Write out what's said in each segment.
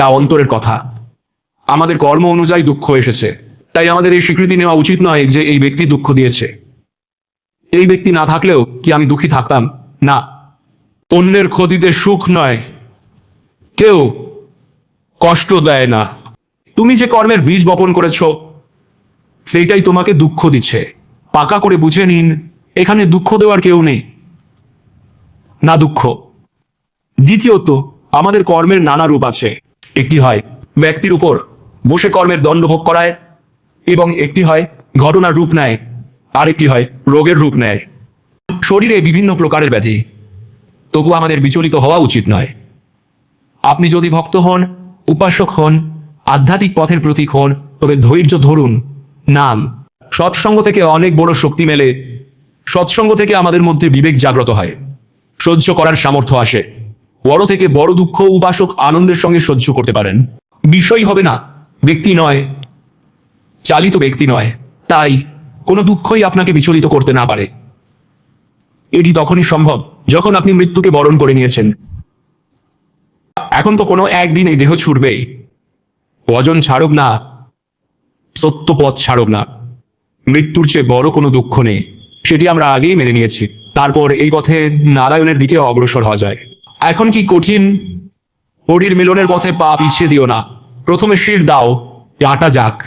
তা অন্তরের কথা। আমাদের কর্ম অনুযায়ী দুঃখ এসেছে। তাই আমাদের এই স্বীকৃতি নেওয়া উচিত নয় যে এই ব্যক্তি দুঃখ দিয়েছে। এই ব্যক্তি না থাকলেও কি আমি দুঃখী থাকতাম? না। অন্যের ক্ষতিতে সুখ নয়। কেউ কষ্ট দেয় না। তুমি যে কর্মের বীজ বপন করেছ, সেইটাই তোমাকে দুঃখ দিচ্ছে। পাকা করে বুঝে নিন, এখানে দুঃখ দেওয়ার কেউ নেই। না দুঃখ। দ্বিতীয়ত, আমাদের কর্মের নানা রূপ আছে। একটি হয় ব্যক্তির উপর বসে কর্মের দণ্ড ভোগ করায় এবং একটি হয় ঘটনার রূপ নেয়, আরেকটি হয় রোগের রূপ নেয়। শরীরে বিভিন্ন প্রকারের ব্যাধি, তবু আমাদের বিচলিত হওয়া উচিত নয়। আপনি যদি ভক্ত হন, উপাসক হন, আধ্যাত্মিক পথের প্রতীক হন, তবে ধৈর্য ধরুন, নাম। সৎসঙ্গ থেকে অনেক বড় শক্তি মেলে, সৎসঙ্গ থেকে আমাদের মধ্যে বিবেক জাগ্রত হয়, সহ্য করার সামর্থ্য আসে। বড় থেকে বড় দুঃখ উপাসক আনন্দের সঙ্গে সহ্য করতে পারেন। বিষয় হবে না, ব্যক্তি নয়, চালিত ব্যক্তি নয়। তাই কোনো দুঃখই আপনাকে বিচলিত করতে না পারে। এটি তখনই সম্ভব যখন আপনি মৃত্যুকে বরণ করে নিয়েছেন। এখন তো কোনো একদিন এই দেহ ছুটবেই। ওজন ছাড়ুক না সত্য পথ ছাড়ুক না। মৃত্যুর চেয়ে বড় কোনো দুঃখ নেই, সেটি আমরা আগেই মেনে নিয়েছি। তারপর এই পথে নারায়ণের দিকে অগ্রসর হওয়া যায়। এখন কি কঠিন? হরির মিলনের পথে পা পিছিয়ে দিও না। প্রথমে শির দাও কাটা যাক।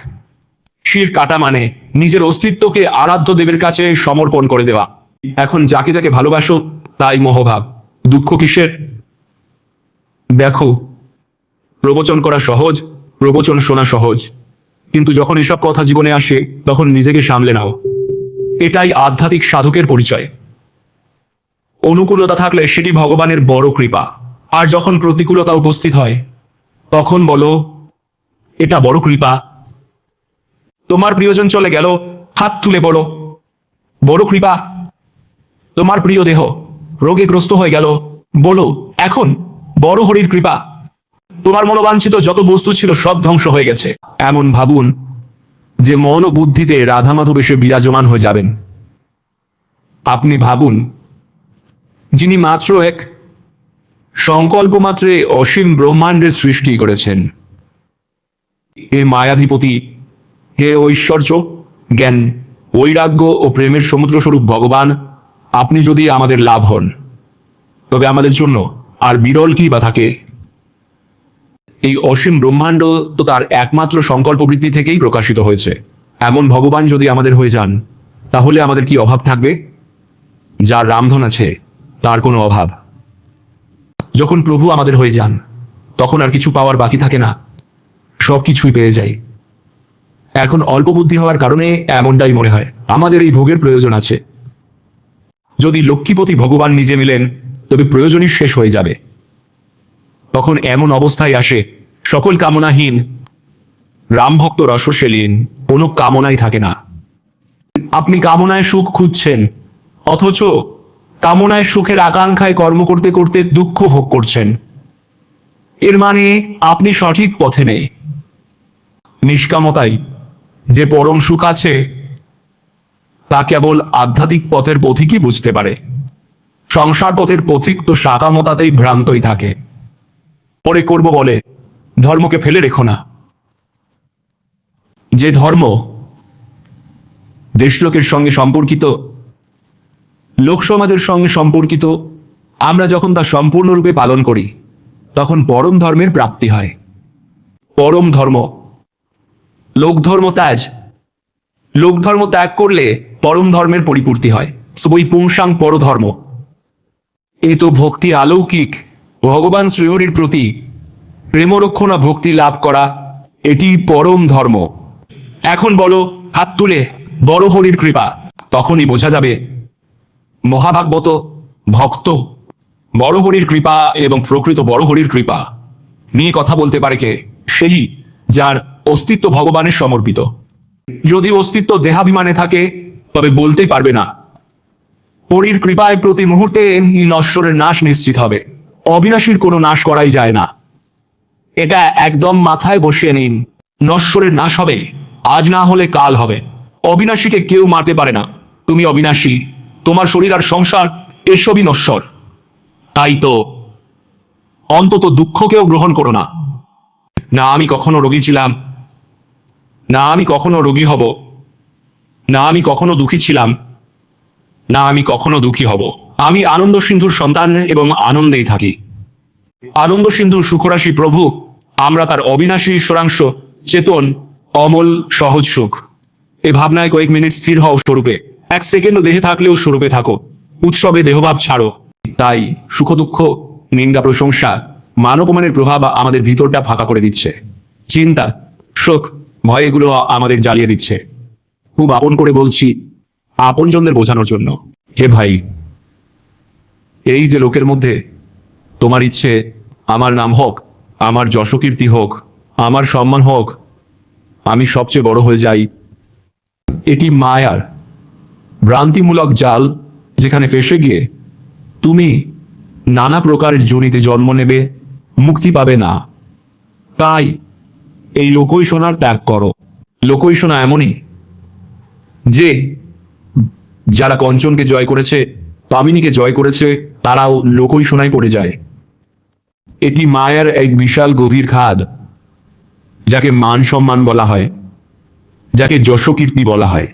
শির কাটা মানে নিজের অস্তিত্বকে আরাধ্য দেবের কাছে সমর্পণ করে দেওয়া। এখন যাকে যাকে ভালোবাসো, তাই মোহভাব। দুঃখ কিসের? দেখো, প্রবচন করা সহজ, প্রবচন শোনা সহজ। কিন্তু যখন এসব কথা জীবনে আসে, তখন নিজেকে সামলে নাও। এটাই আধ্যাত্মিক সাধকের পরিচয়। অনুকূলতা থাকলে সেটি ভগবানের বড় কৃপা। আর যখন প্রতিকূলতা উপস্থিত হয়, তখন বলো, এটা বড় কৃপা। তোমার প্রিয়জন চলে গেল, হাত তুলে বলো, বড় কৃপা। তোমার প্রিয় দেহ রোগে গ্রস্ত হয়ে গেল, বলো, এখন বড় হরির কৃপা। তোমার মনোবাঞ্ছিত যত বস্তু ছিল সব ধ্বংস হয়ে গেছে। এমন ভাবুন যে মন ও বুদ্ধিতে রাধা মাধব এসে বিরাজমান হয়ে যাবেন। আপনি ভাবুন যিনি মাত্র এক সংকল্প মাত্রে অসীম ব্রহ্মাণ্ডের সৃষ্টি করেছেন। হে মায়াধিপতি, হে ঐশ্বর্য, জ্ঞান, বৈরাগ্য ও প্রেমের সমুদ্র স্বরূপ ভগবান, আপনি যদি আমাদের লাভ হন, তবে আমাদের জন্য আর বিরল কি বা থাকে? এই অসীম ব্রহ্মাণ্ড তো তার একমাত্র সংকল্প বৃত্তি থেকেই প্রকাশিত হয়েছে। এমন ভগবান যদি আমাদের হয়ে যান, তাহলে আমাদের কি অভাব থাকবে? যার রামধন আছে তার কোনো অভাব। যখন প্রভু আমাদের হয়ে যান, তখন আর কিছু পাওয়ার বাকি থাকে না। সব কিছুই পেয়ে যাই। এখন অল্প বুদ্ধি হওয়ার কারণে এমনটাই মনে হয়। আমাদের এই ভোগের প্রয়োজন আছে। যদি লক্ষ্মীপতি ভগবান নিজে মিলেন, তবে প্রয়োজনই শেষ হয়ে যাবে। তখন এমন অবস্থায় আসে, সকল কামনাহীন রামভক্ত রসশীলীন, কোনো কামনাই থাকে না। আপনি কামনায় সুখ খুঁজছেন, অথচ কামনায়, সুখের আকাঙ্ক্ষায় কর্ম করতে করতে দুঃখ ভোগ করছেন। এর মানে আপনি সঠিক পথে নেই। নিষ্কামতাই যে পরম সুখ আছে, তা কেবল আধ্যাত্মিক পথের পথিকই বুঝতে পারে। সংসার পথের পথিক তো সাকামতাতেই ভ্রান্তই থাকে। পরে করব বলে ধর্মকে ফেলে রেখো না। যে ধর্ম দেশলোকের সঙ্গে সম্পর্কিত লোক সমাজের সঙ্গে সম্পর্কিত, আমরা যখন তা সম্পূর্ণরূপে পালন করি, তখন পরম ধর্মের প্রাপ্তি হয়। পরম ধর্ম। লোক ধর্ম ত্যাজ। লোক ধর্ম ত্যাগ করলে পরম ধর্মের পরিপূর্তি হয়। সবই পুংসাং পরধর্ম এ তো ভক্তি আলৌকিক ভগবান শ্রীহরির প্রতি প্রেমরক্ষণা ভক্তি লাভ করা, এটি পরম ধর্ম। এখন বলো, হাত তুলে, বড় হরির কৃপা, তখনই বোঝা যাবে মহাভাগবত ভক্ত, বড় হরির কৃপা এবং প্রকৃত বড় হরির কৃপা নিয়ে কথা বলতে পারে কে? সেই যার অস্তিত্ব ভগবানের সমর্পিত। যদি অস্তিত্ব দেহাভিমানে থাকে, তবে বলতেই পারবে না। হরির কৃপায় প্রতি মুহূর্তে নশ্বরের নাশ নিশ্চিত হবে। অবিনাশীর কোনো নাশ করাই যায় না। এটা একদম মাথায় বসিয়ে নিন, নশ্বরের নাশ হবে, আজ না হলে কাল হবে। অবিনাশীকে কেউ মারতে পারে না। তুমি অবিনাশী। তোমার শরীর আর সংসার এসবই নশ্বর। তাই তো অন্তত দুঃখকেও গ্রহণ করো না। না আমি কখনো রোগী ছিলাম, না আমি কখনো রোগী হব, না আমি কখনো দুঃখী ছিলাম, না আমি কখনো দুঃখী হব। আমি আনন্দ সিন্ধুর সন্তান এবং আনন্দেই থাকি। আনন্দ সিন্ধুর সুখরাশি প্রভু, আমরা তার অবিনাশী ঈশ্বরাংশ চেতন, অমল, সহজ সুখ। এ ভাবনায় কয়েক মিনিট স্থির হও স্বরূপে। এক সেকেন্ডও দেহে থাকলেও স্বরূপে থাকো। উৎসবে দেহভাব ছাড়ো। তাই সুখ দুঃখ, নিন্দা, প্রশংসা মানবমানের প্রভাব আমাদের ভিতরটা ফাঁকা করে দিচ্ছে। চিন্তা, শোক, ভয় এগুলো আমাদের জ্বালিয়ে দিচ্ছে। খুব আপন করে বলছি, আপনজনদের বোঝানোর জন্য। হে ভাই, এই যে লোকের মধ্যে তোমার ইচ্ছে, আমার নাম হোক, আমার যশকীর্তি হোক, আমার সম্মান হোক, আমি সবচেয়ে বড় হয়ে যাই, এটি মায়ার ভ্রান্তিমূলক জাল যেখানে ফেসে গিয়ে তুমি নানা প্রকারের জনিতে জন্ম নেবে, মুক্তি পাবে না। তাই এই লোকৈষণার ত্যাগ করো। লোকৈষণা এমনই যে যারা কঞ্চনকে জয় করেছে কামিনীকে জয় করেছে, তারাও লোকৈষণায় পড়ে যায়। এটি মায়ের এক বিশাল গভীর খাদ, যাকে মান সম্মান বলা হয়, যাকে যশকীর্তি বলা হয়।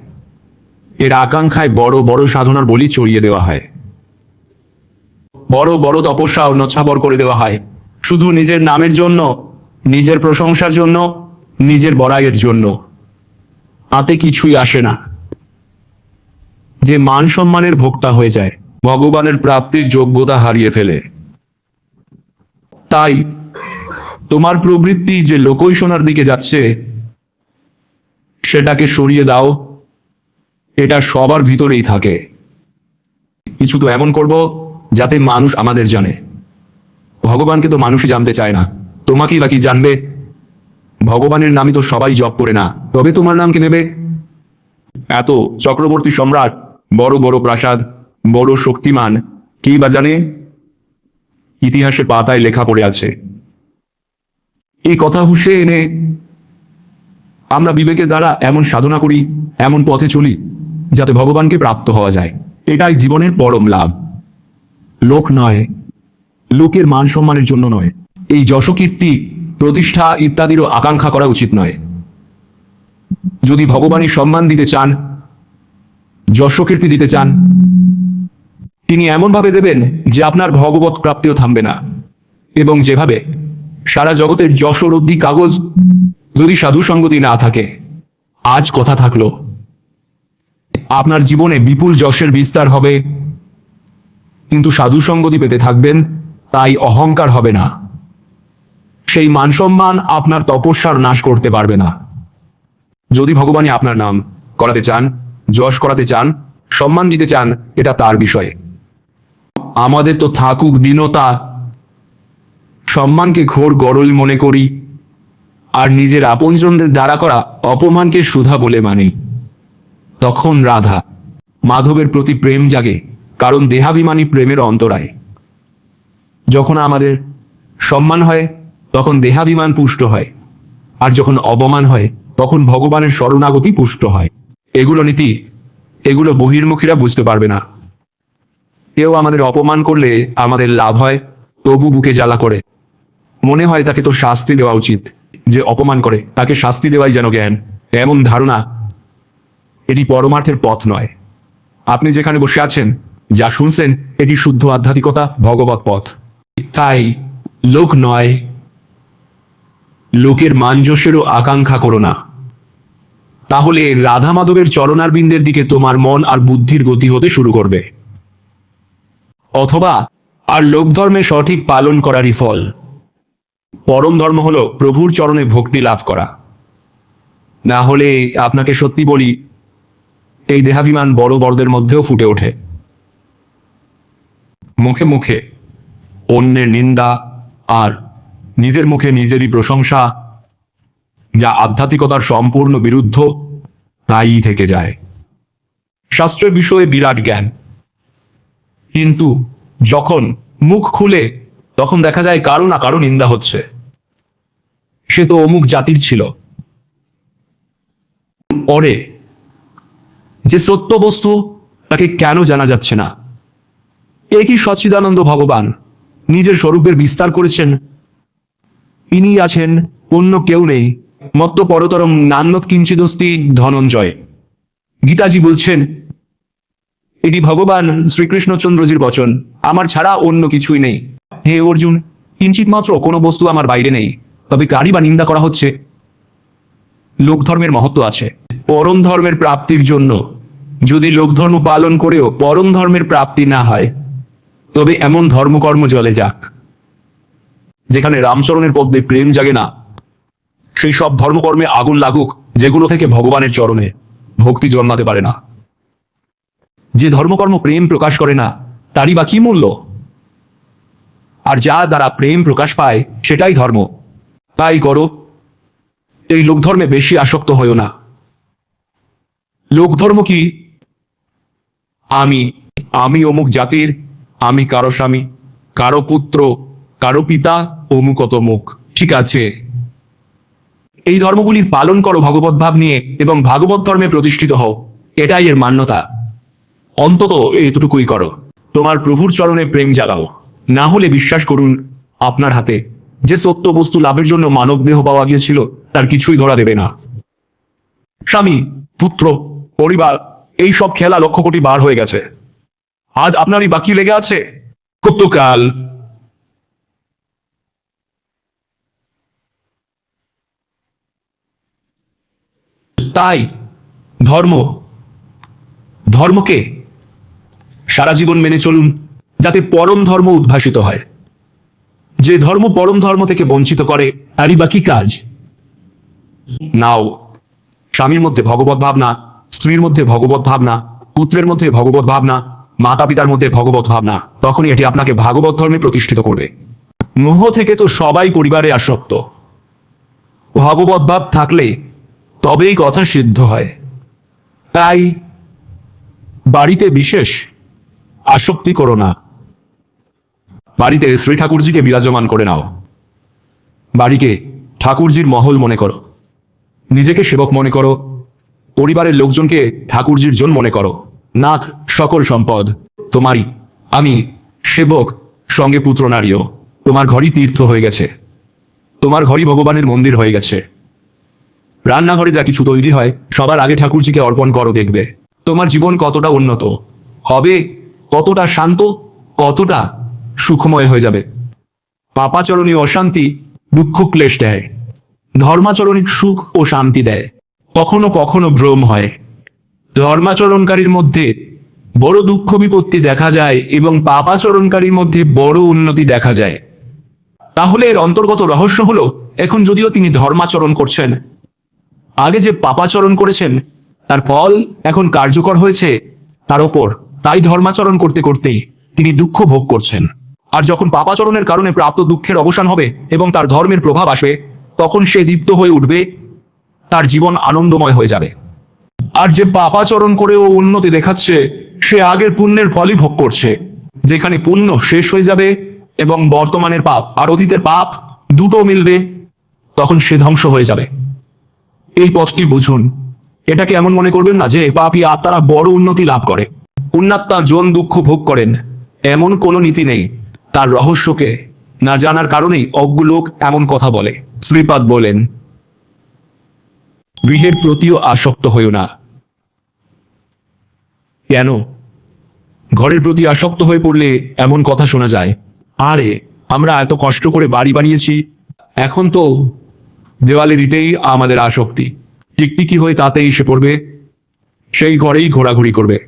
এর আকাঙ্ক্ষায় বড় বড় সাধনার বলি চড়িয়ে দেওয়া হয়। বড় বড় তপস্যা নছাবর করে দেওয়া হয়। শুধু নিজের নামের জন্য, নিজের প্রশংসার জন্য, নিজের বড়াইয়ের জন্য। তাতে কিছুই আসে না। যে মান সম্মানের ভোক্তা হয়ে যায়, ভগবানের প্রাপ্তির যোগ্যতা হারিয়ে ফেলে। তাই তোমার প্রবৃত্তি যে লোকৈষণার দিকে যাচ্ছে, সেটাকে সরিয়ে দাও। এটা সবার ভিতরেই থাকে। কিছু তো এমন করব যাতে মানুষ আমাদের জানে। ভগবানকে তো মানুষই জানতে চায় না। তোমাকেই বা কি জানবে? ভগবানের নামই তো সবাই জপ করে না। তবে তোমার নাম কে নেবে? এত চক্রবর্তী সম্রাট, বড় বড় প্রাসাদ, বড় শক্তিমান, কি বা জানে? ইতিহাসের পাতায় লেখা পড়ে আছে। এই কথা হুসে এনে আমরা বিবেকের দ্বারা এমন সাধনা করি, এমন পথে চলি। যাতে ভগবানকে প্রাপ্ত হওয়া যায়। এটাই জীবনের পরম লাভ। লোক নয়, লোকের মান সম্মানের জন্য নয়। এই যশকীর্তি, প্রতিষ্ঠা ইত্যাদিরও আকাঙ্ক্ষা করা উচিত নয়। যদি ভগবানের সম্মান দিতে চান, যশকীর্তি দিতে চান, তিনি এমনভাবে দেবেন যে আপনার ভগবত প্রাপ্তিও থামবে না। এবং যেভাবে সারা জগতের যশোরদ্ধি কাগজ যদি সাধু সঙ্গতি না থাকে, আজ কথা থাকল। আপনার জীবনে বিপুল যশের বিস্তার হবে। কিন্তু সাধু সঙ্গতি পেতে থাকবেন, তাই অহংকার হবে না। সেই মান সম্মান আপনার তপস্যার নাশ করতে পারবে না। যদি ভগবানই আপনার নাম করাতে চান, যশ করাতে চান, সম্মান দিতে চান, এটা তার বিষয়ে। আমাদের তো থাকুক দীনতা। সম্মানকে ঘোর গরল মনে করি। আর নিজের আপনজনদের দ্বারা করা অপমানকে সুধা বলে মানি। তখন রাধা, মাধবের প্রতি প্রেম জাগে, কারণ দেহাভিমানী প্রেমের অন্তরায়। যখন আমাদের সম্মান হয়, তখন দেহাভিমান পুষ্ট হয়, আর যখন অপমান হয়, তখন ভগবানের শরণাগতি পুষ্ট হয়। এগুলো নীতি, এগুলো বহির্মুখীরা বুঝতে পারবে না। কেউ আমাদের অপমান করলে আমাদের লাভ হয়, তবু বুকে জ্বালা করে। মনে হয় তাকে তো শাস্তি দেওয়া উচিত, যে অপমান করে, তাকে শাস্তি দেওয়াই যেন জ্ঞান। এমন ধারণা এটি পরমার্থের পথ নয়। আপনি যেখানে বসে আছেন, যা শুনছেন, এটি শুদ্ধ আধ্যাত্মিকতা, ভগবত পথ। তাই লোক নয়, লোকের মানযশেরও আকাঙ্ক্ষা করো না। তাহলে রাধা মাধবের চরণারবিন্দের দিকে তোমার মন আর বুদ্ধির গতি হতে শুরু করবে। অথবা আর লোক ধর্মে সঠিক পালন করারই ফল। পরম ধর্ম হল প্রভুর চরণে ভক্তি লাভ করা। না হলে আপনাকে সত্যি বলি এই দেহাভিমান বড় বড়দের মধ্যেও ফুটে ওঠে। মুখে মুখে অন্যের নিন্দা আর নিজের মুখে নিজেরই প্রশংসা যা আধ্যাত্মিকতার সম্পূর্ণ বিরুদ্ধ, তাই থেকে যায়। শাস্ত্রের বিষয়ে বিরাট জ্ঞান। কিন্তু যখন মুখ খুলে, তখন দেখা যায় কারও না কারও নিন্দা হচ্ছে। সে তো অমুক জাতির ছিল। পরে যে সত্য বস্তু তাকে কেন জানা যাচ্ছে না? একই সচ্চিদানন্দ ভগবান? নিজের স্বরূপের বিস্তার করেছেন? তিনি আছেন, অন্য কেউ নেই। মত্ত পরতরম নান্যত কিঞ্চিদস্তি ধনঞ্জয়। গীতাজি বলছেন, এটি ভগবান শ্রীকৃষ্ণচন্দ্রজির বচন। আমার ছাড়া অন্য কিছুই নেই। হে অর্জুন কিঞ্চিত মাত্র কোনো বস্তু আমার বাইরে নেই। তবে কারই বা নিন্দা করা হচ্ছে? লোক ধর্মের মহত্ব আছে। পরম ধর্মের প্রাপ্তির জন্য। যদি লোক ধর্ম পালন করেও পরম ধর্মের প্রাপ্তি না হয়, তবে এমন ধর্মকর্ম জলে যাক, যেখানে রামচরণের পদ্মে প্রেম জাগে না। সেই সব ধর্মকর্মে আগুন লাগুক, যেগুলো থেকে ভগবানের চরণে ভক্তি জন্মাতে পারে না। যে ধর্মকর্ম প্রেম প্রকাশ করে না, তারই বা কি মূল্য? আর যা দ্বারা প্রেম প্রকাশ পায়, সেটাই ধর্ম। তাই করো, এই লোকধর্মে বেশি আসক্ত হইও না। লোকধর্ম কি? আমি আমি অমুক জাতির, আমি কারও স্বামী, কারও পুত্র, কারও পিতা অমুক। অতমুক ঠিক আছে। এই ধর্মগুলির পালন করো ভগবত ভাব নিয়ে এবং ভাগবত ধর্মে প্রতিষ্ঠিত হও। এটাই এর মান্যতা। অন্তত এতটুকুই করো। তোমার প্রভুর চরণে প্রেম জাগাও। না হলে বিশ্বাস করুন আপনার হাতে। যে সত্য বস্তু লাভের জন্য মানব দেহ পাওয়া গিয়েছিল, তার কিছুই ধরা দেবে না। স্বামী, পুত্র পরিবার, এই সব খেলা লক্ষ কোটি বার হয়ে গেছে। আজ আপনারই বাকি লেগে আছে? কতকাল। তাই, ধর্ম। ধর্মকে সারা জীবন মেনে চলুন, যাতে পরম ধর্ম উদ্ভাসিত হয়। যে ধর্ম পরম ধর্ম থেকে বঞ্চিত করে, তারই বাকি কাজ। নাও, স্বামীর মধ্যে ভগবত ভাবনা স্ত্রীর মধ্যে ভগবত ভাবনা, পুত্রের মধ্যে ভগবত ভাবনা মাতা পিতার মধ্যে ভগবত ভাবনা, তখনই এটি আপনাকে ভাগবত ধর্মে প্রতিষ্ঠিত করবে। মোহ থেকে তো সবাই পরিবারে আসক্ত। ভগবত ভাব থাকলে তবেই কথা সিদ্ধ হয়। তাই বাড়িতে বিশেষ আসক্তি করো না। বাড়িতে শ্রী ঠাকুরজিকে বিরাজমান করে নাও। বাড়িকে ঠাকুরজির মহল মনে করো। নিজেকে সেবক মনে করো। পরিবারের লোকজনকে ঠাকুরজির জন মনে করো। নাথ সকল সম্পদ। তোমারই। আমি, সেবক, সঙ্গে পুত্র নারীও। তোমার ঘরই তীর্থ হয়ে গেছে। তোমার ঘরই ভগবানের মন্দির হয়ে গেছে। রান্নাঘরে যা কিছু তৈরি হয়, সবার আগে ঠাকুরজিকে অর্পণ করো দেখবে। তোমার জীবন কতটা উন্নত। হবে কতটা শান্ত, কতটা সুখময় হয়ে যাবে। পাপাচরণী অশান্তি দুঃখ ক্লেশ দেয়। ধর্মাচরণী সুখ ও শান্তি দেয়। কখনো কখনো ভ্রম হয়। ধর্মাচরণকারীর মধ্যে বড় দুঃখ বিপত্তি দেখা যায় এবং পাপাচরণকারীর মধ্যে বড় উন্নতি দেখা যায়। তাহলে এর অন্তর্গত রহস্য হলো, এখন যদিও তিনি ধর্মাচরণ করছেন, আগে যে পাপাচরণ করেছেন, তার ফল এখন কার্যকর হয়েছে তার ওপর। তাই ধর্মাচরণ করতে করতেই তিনি দুঃখ ভোগ করছেন। আর যখন পাপাচরণের কারণে প্রাপ্ত দুঃখের অবসান হবে এবং তার ধর্মের প্রভাব আসবে, তখন সে দীপ্ত হয়ে উঠবে তার জীবন আনন্দময় হয়ে যাবে। আর যে পাপাচরণ করেও উন্নতি দেখাচ্ছে, সে আগের পুণ্যের ফলই ভোগ করছে। যেখানে পুণ্য শেষ হয়ে যাবে এবং বর্তমানের পাপ আর অতীতের পাপ দুটো মিলবে, তখন সে ধ্বংস হয়ে যাবে। এই পথটি বুঝুন। এটাকে এমন মনে করবেন না যে পাপী আত্মারা বড় উন্নতি লাভ করে। উন্নাত্মা জন দুঃখ ভোগ করেন। এমন কোনো নীতি নেই। তার রহস্যকে না জানার কারণেই অজ্ঞ লোক এমন কথা বলে। শ্রীপাদ বলেন গৃহের প্রতিও আসক্ত হইও না। কেন? ঘরের প্রতি আসক্ত হয়ে পড়লে এমন কথা শোনা যায়। আরে, আমরা এত কষ্ট করে বাড়ি বানিয়েছি, এখন তো দেওয়ালের ইটেই আমাদের আসক্তি। টিকটিকি হয়ে তাতেই এসে পড়বে, সেই ঘরেই ঘোরাঘুরি করবে।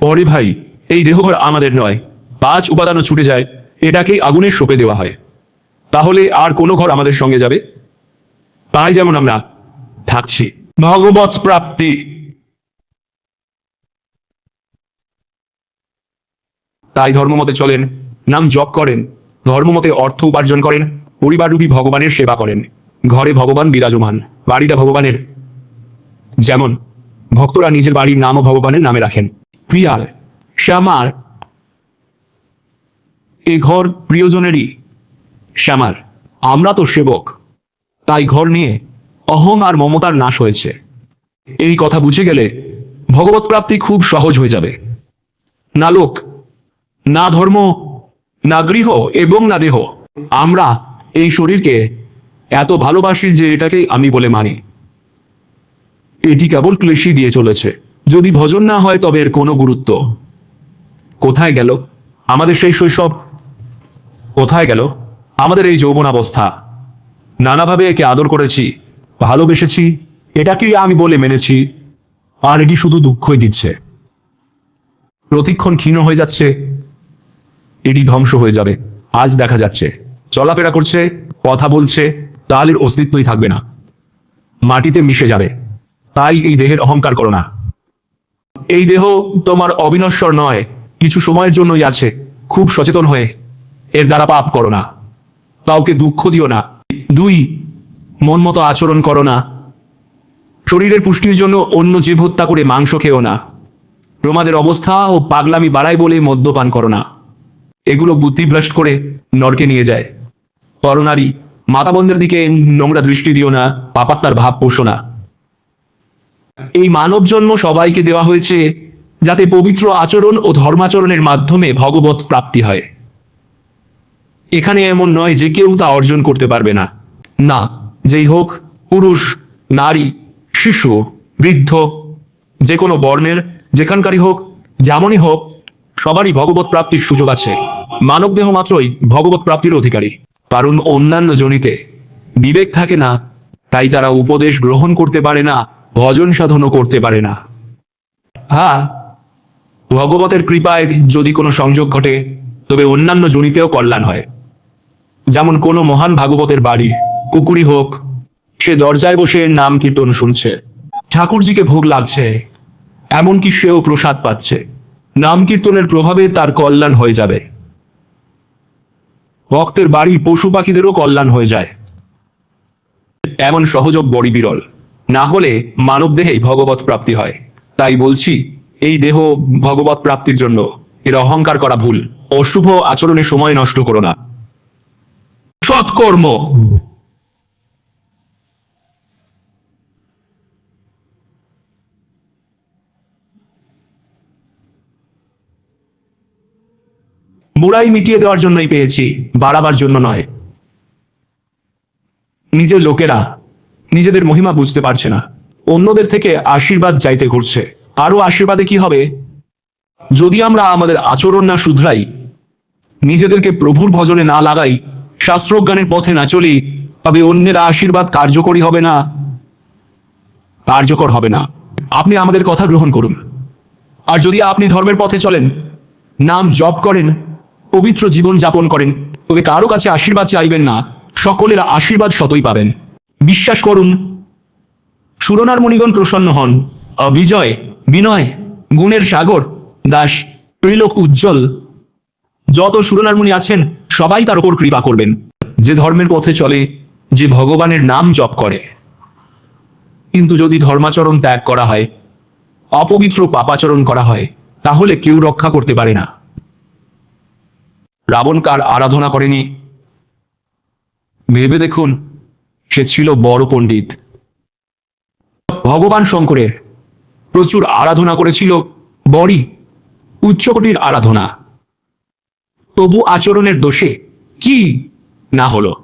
পরে ভাই, এই দেহঘর আমাদের নয়, পাঁচ উপাদানও ছুটে যায়, এটাকেই আগুনের সোপে দেওয়া হয়। তাহলে আর কোনো ঘর আমাদের সঙ্গে যাবে? তাই যেমন আমরা থাকছি। ভগবত প্রাপ্তি। তাই ধর্মমতে চলেন, নাম জপ করেন ধর্মমতে অর্থ উপার্জন করেন পরিবাররূপী ভগবানের সেবা করেন। ঘরে ভগবান বিরাজমান বাড়িটা ভগবানের যেমন, ভক্তরা নিজের বাড়ির নামও ভগবানের নামে রাখেন। প্রিয়ার শ্যামার, এ ঘর প্রিয়জনেরই। শ্যামার, আমরা তো সেবক, তাই ঘর নিয়ে অহং আর মমতার নাশ হয়েছে। এই কথা বুঝে গেলে ভগবত প্রাপ্তি খুব সহজ হয়ে যাবে। না লোক, না ধর্ম, না গৃহ এবং না দেহ। আমরা এই শরীরকে এত ভালোবাসি যে এটাকে আমি বলে মানি। এটি কেবল ক্লেশি দিয়ে চলেছে। যদি ভজন না হয় তবে এর কোনো গুরুত্ব। কোথায় গেল? আমাদের সেই শৈশব। কোথায় গেল? আমাদের এই যৌবনাবস্থা। নানাভাবে একে আদর করেছি। ভালোবেসেছি, এটাকেই আমি বলে মেনেছি। আর এটি শুধু দুঃখই দিচ্ছে। প্রতিক্ষণ ক্ষীণ হয়ে যাচ্ছে, এটি ধ্বংস হয়ে যাবে। আজ দেখা যাচ্ছে। চলাফেরা করছে, কথা বলছে তাহলে অস্তিত্বই থাকবে না। মাটিতে মিশে যাবে। তাই এই দেহের অহংকার করো না। এই দেহ তোমার অবিনশ্বর নয়, কিছু সময়ের জন্যই আছে। খুব সচেতন হয়ে, এর দ্বারা পাপ করো না। কাউকে দুঃখ দিও না। দুই মন মতো আচরণ করো না। শরীরের পুষ্টির জন্য অন্য জীব হত্যা করে মাংস খেও না। প্রমাদের অবস্থা ও পাগলামি বাড়ায় বলে মদ্যপান করো না। এগুলো বুদ্ধিভ্রষ্ট করে নরকে নিয়ে যায়। করোনারি মাতাবন্ধের দিকে নোংরা দৃষ্টি দিও না পাপাত্তার ভাব পোষো না। এই মানব জন্ম সবাইকে দেওয়া হয়েছে যাতে পবিত্র আচরণ ও ধর্মাচরণের মাধ্যমে ভগবত প্রাপ্তি হয়। এখানে এমন নয় যে কেউ তা অর্জন করতে পারবে না। না। যেই হোক পুরুষ, নারী, শিশু, বৃদ্ধ যে কোনো বর্ণের, যেখানকারই হোক, যেমনই হোক, সবারই ভগবত প্রাপ্তির সুযোগ আছে। মানব দেহ মাত্রই ভগবত প্রাপ্তির অধিকারী। কারণ অন্যান্য জনিতে বিবেক থাকে না, তাই তারা উপদেশ গ্রহণ করতে পারে না, ভজন সাধনও করতে পারে না। হ্যাঁ ভগবতের কৃপায় যদি কোনো সংযোগ ঘটে, তবে অন্যান্য জনিতেও কল্যাণ হয়। যেমন কোনো মহান ভাগবতের বাড়ি কুকুরি হোক, সে দরজায় বসে নাম কীর্তন শুনছে। ঠাকুরজিকে ভোগ লাগছে, এমনকি সেও প্রসাদ পাচ্ছে। নাম কীর্তনের প্রভাবে তার কল্যাণ হয়ে যাবে। ভক্তের বাড়ি পশু পাখিদেরও কল্যাণ হয়ে যায়। এমন সহযোগ বড়ি বিরল। না হলে মানব দেহেই ভগবত প্রাপ্তি হয়। তাই বলছি, এই দেহ ভগবত প্রাপ্তির জন্য এর অহংকার করা ভুল। অশুভ আচরণে সময় নষ্ট করো না। সৎকর্ম। বুড়াই মিটিয়ে দেওয়ার জন্যই পেয়েছি, বাড়াবার জন্য নয়। নিজের লোকেরা, নিজেদের মহিমা বুঝতে পারছে না। অন্যদের থেকে আশীর্বাদ চাইতে ঘুরছে। আরও আশীর্বাদে কি হবে? যদি আমরা আমাদের আচরণ না শুধরাই, নিজেদেরকে প্রভুর ভজনে না লাগাই, শাস্ত্রজ্ঞানের পথে না চলি, তবে অন্যের আশীর্বাদ কার্যকরী হবে না, কার্যকর হবে না। আপনি আমাদের কথা গ্রহণ করুন। আর যদি আপনি ধর্মের পথে চলেন, নাম জপ করেন পবিত্র জীবন যাপন করেন। তবে কারও কাছে আশীর্বাদ চাইবেন না, সকলের আশীর্বাদ শতই পাবেন। বিশ্বাস করুন, সুরনার মণিগণ প্রসন্ন হন। অবিজয়, বিনয়, গুণের সাগর, দাস, ত্রিলোক উজ্জ্বল। যত সুরনার মুনি আছেন, সবাই তার উপর কৃপা করবেন। যে ধর্মের পথে চলে, যে ভগবানের নাম জপ করে। কিন্তু যদি ধর্মাচরণ ত্যাগ করা হয়, অপবিত্র পাপাচরণ করা হয়, তাহলে কেউ রক্ষা করতে পারে না। রাবণ কার আরাধনা করেনি? ভেবে দেখুন, সে ছিল বড় পণ্ডিত। ভগবান শঙ্করের প্রচুর আরাধনা করেছিল, বড়ই উচ্চকোটির আরাধনা। তবু আচরণের দোষে কি না হলো?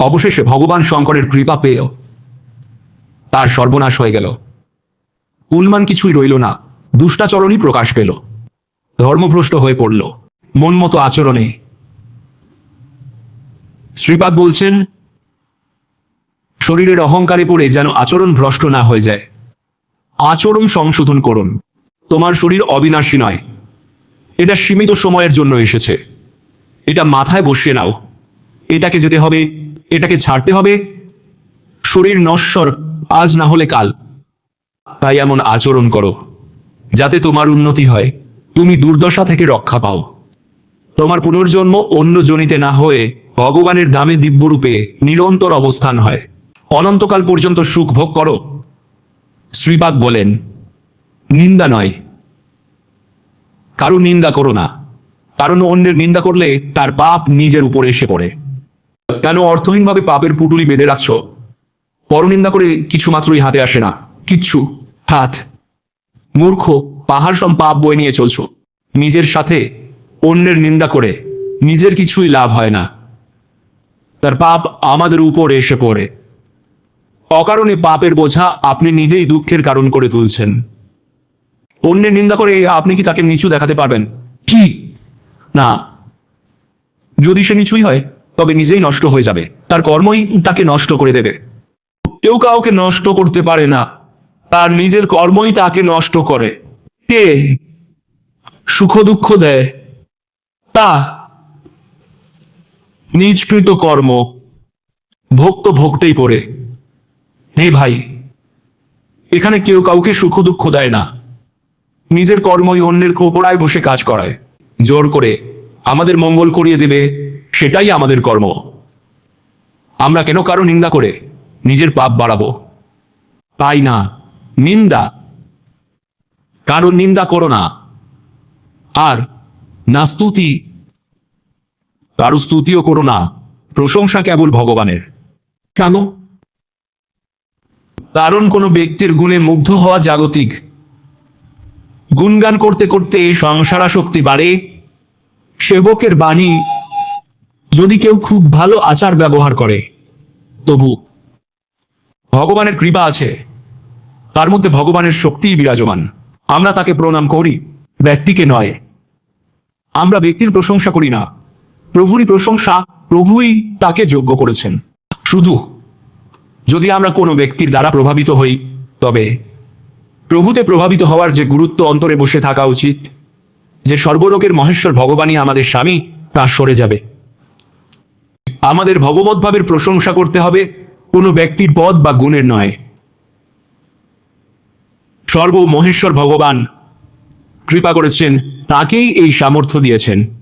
অবশেষে ভগবান শঙ্করের কৃপা পেয়েও তার সর্বনাশ হয়ে গেল। উন্মান কিছুই রইল না, দুষ্টাচরণই প্রকাশ পেল। ধর্মভ্রষ্ট হয়ে পড়ল। মনমতো আচরণে শ্রীপাদ বলছেন, শরীরের অহংকারে পড়ে যেন আচরণ ভ্রষ্ট না হয়ে যায়। আচরণ সংশোধন করুন। তোমার শরীর অবিনাশী নয়। এটা সীমিত সময়ের জন্য এসেছে। এটা মাথায় বসিয়ে নাও। এটাকে যেতে হবে, এটাকে ছাড়তে হবে। শরীর নশ্বর, আজ না হলে কাল। তাই এমন আচরণ করো, যাতে তোমার উন্নতি হয়। তুমি দুর্দশা থেকে রক্ষা পাও। তোমার পুনর্জন্ম অন্য জনিতে না হয়ে ভগবানের দামে দিব্যরূপে নিরন্তর অবস্থান হয়। অনন্তকাল পর্যন্ত সুখ ভোগ করো। শ্রীপাদ বলেন, নিন্দা নয়। কারও নিন্দা করো না। কারণ অন্যের নিন্দা করলে তার পাপ নিজের উপরে এসে পড়ে। কেন অর্থহীনভাবে পাপের পুটুলি বেঁধে রাখছ? পরনিন্দা করে কিছু মাত্রই হাতে আসে না। কিচ্ছু। হাত। মূর্খ, পাহাড় সম পাপ বয়ে নিয়ে চলছো। নিজের সাথে অন্যের নিন্দা করে নিজের কিছুই লাভ হয় না। তার পাপ আমাদের উপর এসে পড়ে। অকারণে পাপের বোঝা আপনি নিজেই দুঃখের কারণ করে তুলছেন। অন্যের নিন্দা করে আপনি কি তাকে নিচু দেখাতে পারবেন? কি? না। যদি সে নিচুই হয়, তবে নিজেই নষ্ট হয়ে যাবে। তার কর্মই তাকে নষ্ট করে দেবে। কেউ কাউকে নষ্ট করতে পারে না। তার নিজের কর্মই তাকে নষ্ট করে। কে? সুখ দুঃখ দেয়। তা নিজকৃত কর্ম ভক্ত ভক্তেই পড়ে। হে ভাই, এখানে কেউ কাউকে সুখ দুঃখ দেয় না। নিজের কর্মই অন্যের কোপড়ায় বসে কাজ করায়। জোর করে আমাদের মঙ্গল করিয়ে দেবে, সেটাই আমাদের কর্ম। আমরা কেন কারও নিন্দা করে নিজের পাপ বাড়াবো? তাই না, নিন্দা? কারও নিন্দা করো না। আর না স্তুতি কারও স্তুতিও করো না। প্রশংসা কেবল ভগবানের। কেন? কারণ কোনো ব্যক্তির গুণে মুগ্ধ হওয়া জাগতিক। গুণগান করতে করতে সংসারাশক্তি বাড়ে। সেবকের বাণী যদি কেউ খুব ভালো আচার ব্যবহার করে, তবু ভগবানের কৃপা আছে। তার মধ্যে ভগবানের শক্তি বিরাজমান। আমরা তাকে প্রণাম করি, ব্যক্তিকে নয়। আমরা ব্যক্তির প্রশংসা করি না। প্রভুরই প্রশংসা, প্রভুই তাকে যোগ্য করেছেন। শুধু যদি আমরা কোনো ব্যক্তির দ্বারা প্রভাবিত হই, তবে প্রভুতে প্রভাবিত হওয়ার যে গুরুত্ব অন্তরে বসে থাকা উচিত, যে সর্বলোকের মহেশ্বর ভগবানই আমাদের স্বামী, তা সরে যাবে। আমাদের ভগবত ভাবের প্রশংসা করতে হবে কোনো ব্যক্তির পদ বা গুণের নয়। সর্ব মহেশ্বর ভগবান কৃপা করেছেন, তাকেই এই সামর্থ্য দিয়েছেন।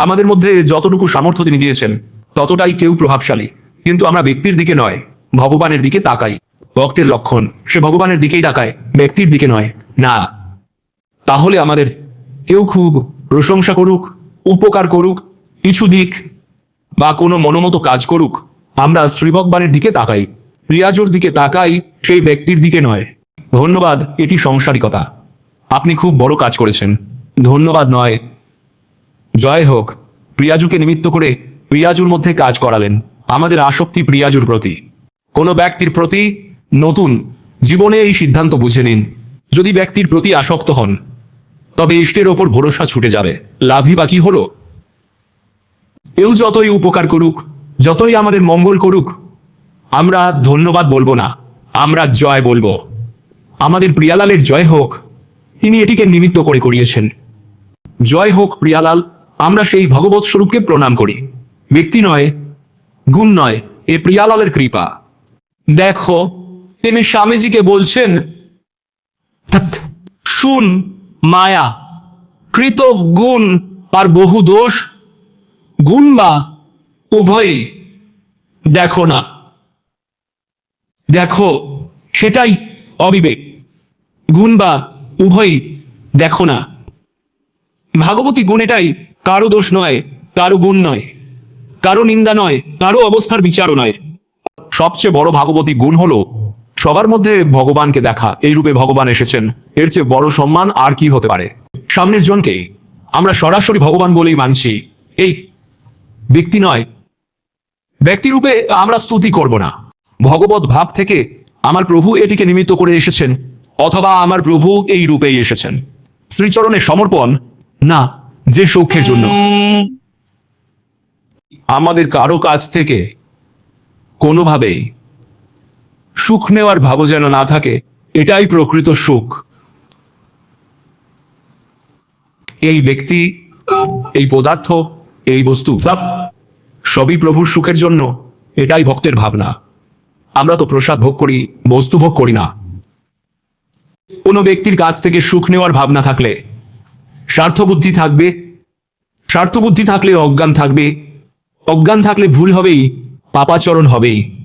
আমাদের মধ্যে যতটুকু সামর্থ্য তিনি দিয়েছেন, ততটাই কেউ প্রভাবশালী। কিন্তু আমরা ব্যক্তির দিকে নয়, ভগবানের দিকে তাকাই। ভক্তের লক্ষণ, সে ভগবানের দিকেই তাকায়, ব্যক্তির দিকে নয়। না, তাহলে আমাদের কেউ খুব প্রশংসা করুক, উপকার করুক, কিছু দিক বা কোনো মনোমতো কাজ করুক, আমরা শ্রী ভগবানের দিকে তাকাই। প্রিয়াজোর দিকে তাকাই, সেই ব্যক্তির দিকে নয়। ধন্যবাদ, এটি সংসারিকতা। আপনি খুব বড় কাজ করেছেন। ধন্যবাদ নয় জয় হোক, প্রিয়াজুকে নিমিত্ত করে প্রিয়াজুর মধ্যে কাজ করালেন আমাদের আসক্তি প্রিয়াজুর প্রতি। কোনো ব্যক্তির প্রতি নতুন জীবনে এই সিদ্ধান্ত বুঝে নিন। যদি ব্যক্তির প্রতি আসক্ত হন, তবে ইষ্টের ওপর ভরসা ছুটে যাবে। লাভই বাকি হলো? এও যতই উপকার করুক, যতই আমাদের মঙ্গল করুক, আমরা ধন্যবাদ বলব না, আমরা জয় বলব। আমাদের প্রিয়ালালের জয় হোক, তিনি এটিকে নিমিত্ত করে করিয়েছেন। জয় হোক প্রিয়ালাল। আমরা সেই ভগবত স্বরূপকে প্রণাম করি। ব্যক্তি নয়, গুণ নয়, এ প্রিয়ালালের কৃপা। দেখো, তিনি স্বামীজিকে বলছেন, শুন, মায়া কৃত গুণ আর বহু দোষ, গুণ বা উভয়ই দেখো না। দেখো, সেটাই অবিবেক, গুণ বা উভয়ই দেখো না। ভাগবতী গুণ এটাই কারও দোষ নয়, কারও গুণ নয়, কারও নিন্দা নয়, কারও অবস্থার বিচারও নয়। সবচেয়ে বড় ভাগবতী গুণ হলো, সবার মধ্যে ভগবানকে দেখা, এই রূপে ভগবান এসেছেন। এর চেয়ে বড় সম্মান আর কি হতে পারে? সামনের জনকে আমরা সরাসরি ভগবান বলেই মানছি। এই ব্যক্তি নয়। ব্যক্তিরূপে আমরা স্তুতি করব না। ভগবত ভাব থেকে আমার প্রভু এটিকে নিমিত্ত করে এসেছেন, অথবা আমার প্রভু এই রূপেই এসেছেন। শ্রীচরণের সমর্পণ, না। যে সৌখ্যের জন্য। আমাদের কারও কাছ থেকে কোনোভাবেই সুখ নেওয়ার ভাবও যেন না থাকে, এটাই প্রকৃত সুখ। এই ব্যক্তি, এই পদার্থ, এই বস্তু, সবই প্রভুর সুখের জন্য, এটাই ভক্তের ভাবনা। আমরা তো প্রসাদ ভোগ করি, বস্তু ভোগ করি না। কোনো ব্যক্তির কাছ থেকে সুখ নেওয়ার ভাবনা থাকলে স্বার্থবুদ্ধি থাকবে। স্বার্থবুদ্ধি থাকলে অজ্ঞান থাকবে। অজ্ঞান থাকলে ভুল হবেই, পাপাচরণ হবেই।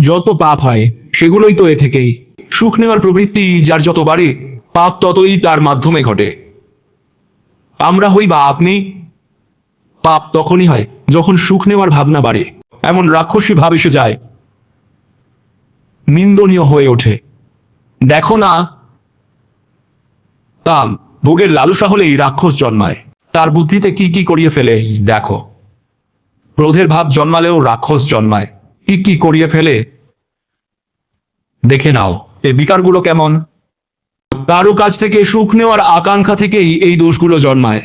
যত পাপ হয়, সেগুলোই তো এ থেকেই। সুখ নেওয়ার প্রবৃত্তি যার যত বাড়ে, পাপ ততই তার মাধ্যমে ঘটে। আমরা হই বা আপনি, পাপ তখনই হয় যখন সুখ নেওয়ার ভাবনা বাড়ে। এমন রাক্ষসী ভাব এসে যায়। নিন্দনীয় হয়ে ওঠে। দেখো না, তাম। ভোগের লালসা হলেই রাক্ষস জন্মায়। তার বুদ্ধিতে কি কি করিয়ে ফেলে, দেখো। ক্রোধের ভাব জন্মালেও রাক্ষস জন্মায়। কি কি করিয়ে ফেলে, দেখে নাও। এই বিকারগুলো কেমন? কারও কাছ থেকে সুখ নেওয়ার আকাঙ্ক্ষা থেকেই এই দোষগুলো জন্মায়।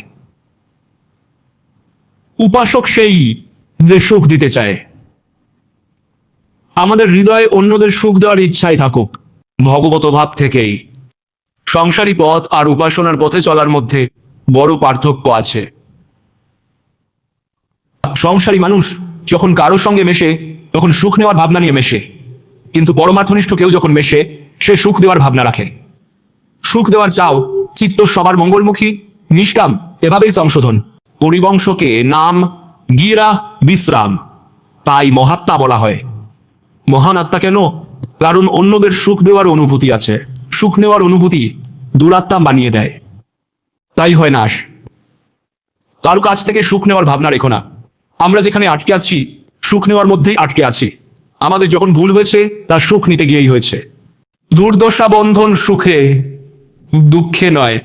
উপাসক সেই যে সুখ দিতে চায়। আমাদের হৃদয়ে অন্যদের সুখ দেওয়ার ইচ্ছাই থাকুক, ভগবত ভাব থেকেই। সংসারী পথ আর উপাসনার পথে চলার মধ্যে বড় পার্থক্য আছে। সংসারী মানুষ যখন কারোর সঙ্গে মেশে, তখন সুখ নেওয়ার ভাবনা নিয়ে মেশে। কিন্তু পরমার্থনিষ্ঠ কেউ যখন মেশে, সে সুখ দেওয়ার ভাবনা রাখে। সুখ দেওয়ার চাও চিত্ত সবার মঙ্গলমুখী, নিষ্কাম, এভাবেই সংশোধন। পরিবংশকে নাম গিরা বিশ্রাম, তাই মহাত্মা বলা হয়। মহান আত্মা কেন? কারণ অন্যদের সুখ দেওয়ার অনুভূতি আছে। সুখ নেওয়ার অনুভূতি দুরাত্মা বানিয়ে দেয়। তাই হয় নাশ কারও কাছ থেকে সুখ নেওয়ার ভাবনা রেখো না। আমরা যেখানে আটকে আছি, সুখ নেওয়ার মধ্যেই আটকে আছি। আমাদের যখন ভুল হয়েছে তা সুখ নিতে গিয়েই হয়েছে। দুর্দশা বন্ধন সুখে, দুঃখে নয়।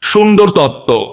সুন্দর তত্ত্ব।